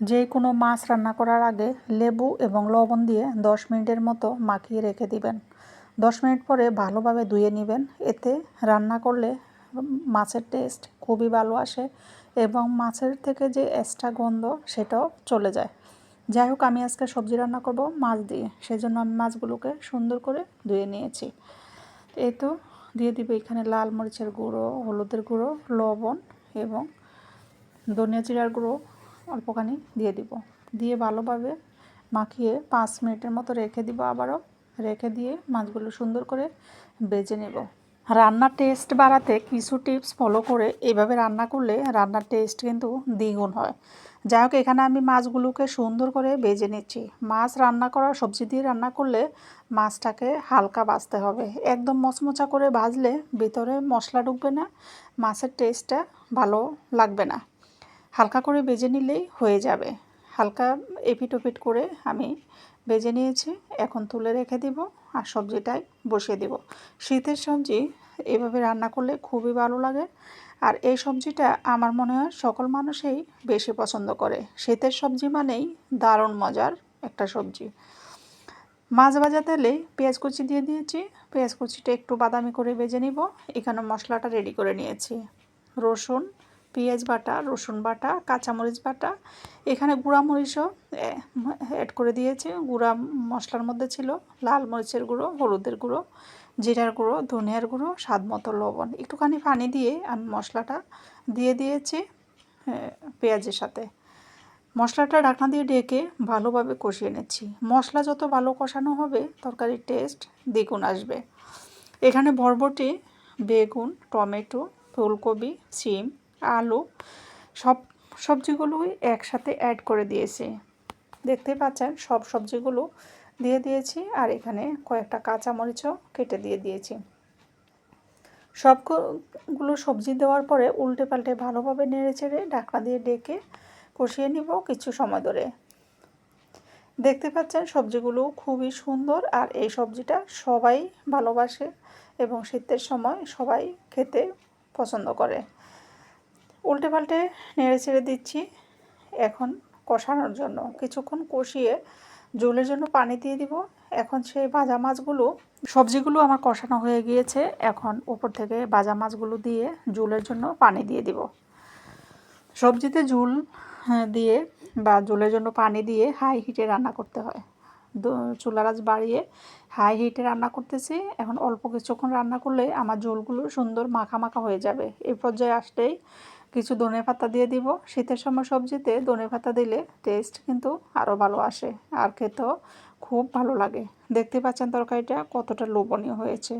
যে কোনো মাছ রান্না করার আগে লেবু এবং লবণ দিয়ে দশ মিনিটের মতো মাখিয়ে রেখে দিবেন। দশ মিনিট পরে ভালোভাবে ধুয়ে নেবেন। এতে রান্না করলে মাছের টেস্ট খুবই ভালো আসে এবং মাছের থেকে যে এক্সট্রা গন্ধ সেটাও চলে যায়। যাই হোক, আমি আজকে সবজি রান্না করব মাছ দিয়ে। সেজন্য আমি মাছগুলোকে সুন্দর করে ধুয়ে নিয়েছি। এই তো, দিয়ে দিবে এখানে লাল মরিচের গুঁড়ো, হলুদের গুঁড়ো, লবণ এবং ধনিয়া জিরার গুঁড়ো। অল্পখানি দিয়ে দিব। দিয়ে ভালোভাবে মাখিয়ে পাঁচ মিনিটের মতো রেখে দিব আবারও। রেখে দিয়ে মাছগুলো সুন্দর করে বেজে নেব। রান্নার টেস্ট বাড়াতে কিছু টিপস ফলো করে এভাবে রান্না করলে রান্নার টেস্ট কিন্তু দ্বিগুণ হয়। যাই হোক, এখানে আমি মাছগুলোকে সুন্দর করে বেজে নিচ্ছি। মাছ রান্না করা, সবজি দিয়ে রান্না করলে মাছটাকে হালকা বাছতে হবে। একদম মচমচা করে ভাজলে ভিতরে মশলা ঢুকবে না, মাছের টেস্টটা ভালো লাগবে না। হালকা করে বেজে নিলেই হয়ে যাবে। হালকা এপিট ওপিট করে আমি বেজে নিয়েছি, এখন তুলে রেখে দিব আর সবজিটাই বসিয়ে দিব। শীতের সবজি এভাবে রান্না করলে খুবই ভালো লাগে আর এই সবজিটা আমার মনে হয় সকল মানুষই বেশি পছন্দ করে। শীতের সবজি মানেই দারুণ মজার একটা সবজি। মাছ ভাজা তেলে পেঁয়াজ কুচি দিয়ে দিয়েছি, পেঁয়াজ কুচিটা একটু বাদামি করে বেজে নিব। এখানে মশলাটা রেডি করে নিয়েছি। রসুন পেঁয়াজ বাটা, রসুন বাটা, কাঁচামরিচ বাটা, এখানে গুঁড়া মরিচও অ্যাড করে দিয়েছে। গুঁড়া মশলার মধ্যে ছিল লাল মরিচের গুঁড়ো, হলুদের গুঁড়ো, জিরার গুঁড়ো, ধনিয়ার গুঁড়ো, স্বাদ মতো লবণ। একটুখানি পানি দিয়ে আমি মশলাটা দিয়ে দিয়েছি পেঁয়াজের সাথে। মশলাটা ঢাকনা দিয়ে ডেকে ভালোভাবে কষিয়ে নিচ্ছি। মশলা যত ভালো কষানো হবে, তরকারির টেস্ট দ্বিগুণ আসবে। এখানে বরবটি, বেগুন, টমেটো, ফুলকপি, সিম আলু, সব সবজিগুলোই একসাথে অ্যাড করে দিয়েছি। দেখতে পাচ্ছেন, সব সবজিগুলো দিয়ে দিয়েছি আর এখানে কয়েকটা কাঁচামরিচও কেটে দিয়ে দিয়েছি। সবগুলো সবজি দেওয়ার পরে উল্টে পাল্টে ভালোভাবে নেড়ে চেড়ে ঢাকনা দিয়ে ডেকে কষিয়ে নিব কিছু সময় ধরে। দেখতে পাচ্ছেন, সবজিগুলো খুবই সুন্দর আর এই সবজিটা সবাই ভালোবাসে এবং শীতের সময় সবাই খেতে পছন্দ করে। উল্টে পাল্টে নেড়ে ছেড়ে দিচ্ছি এখন কষানোর জন্য। কিছুক্ষণ কষিয়ে জলের জন্য পানি দিয়ে দিব। এখন সেই ভাজা মাছগুলো সবজিগুলো আমার কষানো হয়ে গিয়েছে। এখন উপর থেকে ভাজা মাছগুলো দিয়ে জুলের জন্য পানি দিয়ে দিব। সবজিতে ঝুল হ্যাঁ, দিয়ে বা জলের জন্য পানি দিয়ে হাই হিটে রান্না করতে হয়। চুলার আজ বাড়িয়ে হাই হিটে রান্না করতেছি। এখন অল্প কিছুক্ষণ রান্না করলে আমার ঝোলগুলো সুন্দর মাখা মাখা হয়ে যাবে। এই পর্যায়ে আসলেই কিছু ধনে পাতা দিয়ে দিব। শীতের সময় সবজিতে ধনে পাতা দিলে টেস্ট কিন্তু আরও ভালো আসে। আর খেতেও খুব ভালো লাগে। দেখতে পাচ্ছেন তরকারিটা কতটা লোভনীয় হয়েছে।